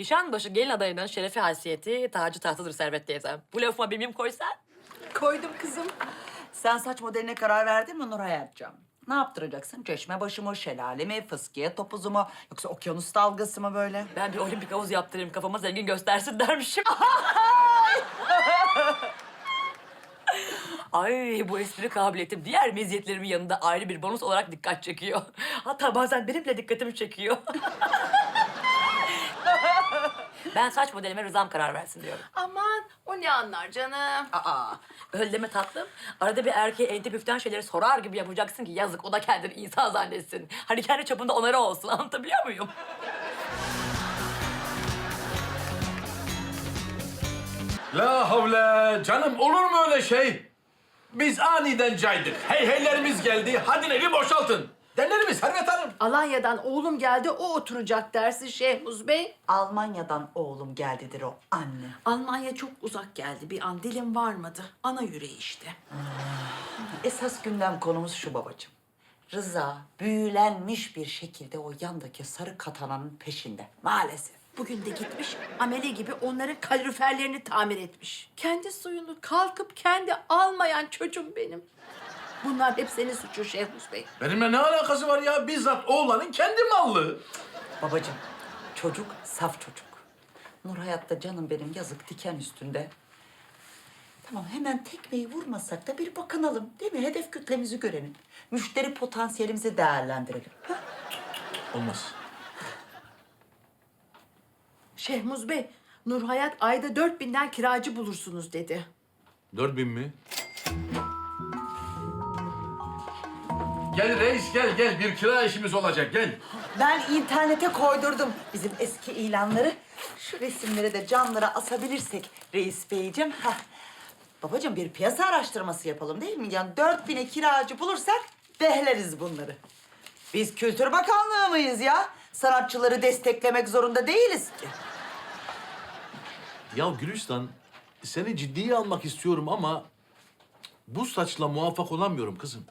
Nişanbaşı gelin adayının şerefi haysiyeti, tacı tahtıdır Servet teyzem. Bu lafıma bir mim koysan. Koydum kızım. Sen saç modeline karar verdin mi Nur Hayatcığım? Ne yaptıracaksın? Çeşme başı mı, şelale mi, fıskiye topuzu mu? Yoksa okyanus dalgası mı böyle? Ben bir olimpik havuz yaptırayım kafama zengin göstersin dermişim. Ay bu espri kabiliyetim diğer meziyetlerimin yanında ayrı bir bonus olarak dikkat çekiyor. Hatta bazen benim bile dikkatimi çekiyor. ben saç modelime rızam karar versin diyorum. Aman o ne anlar canım. Aa, öyle deme tatlım. Arada bir erkeğe ente püften şeyleri sorar gibi yapacaksın ki yazık o da kendini insan zannetsin. Hani kendi çapında onarı olsun anlatabiliyor muyum? La havle canım olur mu öyle şey? Biz aniden caydık. Hey heylerimiz geldi. Hadi evi boşaltın. Mi Servet Hanım? Alanya'dan oğlum geldi o oturacak dersi Şehmuz Bey. Almanya'dan oğlum geldidir o anne. Almanya çok uzak geldi bir an dilim varmadı. Ana yüreği işte. Esas gündem konumuz şu babacığım. Rıza büyülenmiş bir şekilde o yandaki sarı katananın peşinde. Maalesef. Bugün de gitmiş amele gibi onların kaloriferlerini tamir etmiş. Kendi suyunu kalkıp kendi almayan çocuğum benim. Bunlar hep senin suçun Şehmuz Bey. Benimle ne alakası var ya? Bizzat oğlanın kendi mallı. Babacığım, çocuk saf çocuk. Nur hayatta canım benim yazık diken üstünde. Tamam hemen tekmeyi vurmasak da bir bakınalım değil mi? Hedef kütlemizi görelim. Müşteri potansiyelimizi değerlendirelim. Ha? Olmaz. Şehmuz Bey, Nur Hayat ayda 4000'den kiracı bulursunuz dedi. Dört bin mi? Gel reis gel gel. Bir kira işimiz olacak gel. Ben internete koydurdum bizim eski ilanları. Şu resimleri de camlara asabilirsek reis beyciğim. Heh. Babacığım bir piyasa araştırması yapalım değil mi? Yani dört bine kiracı bulursak behleriz bunları. Biz Kültür Bakanlığı mıyız ya? Sanatçıları desteklemek zorunda değiliz ki. Ya Gülistan seni ciddiye almak istiyorum ama bu saçla muvaffak olamıyorum kızım.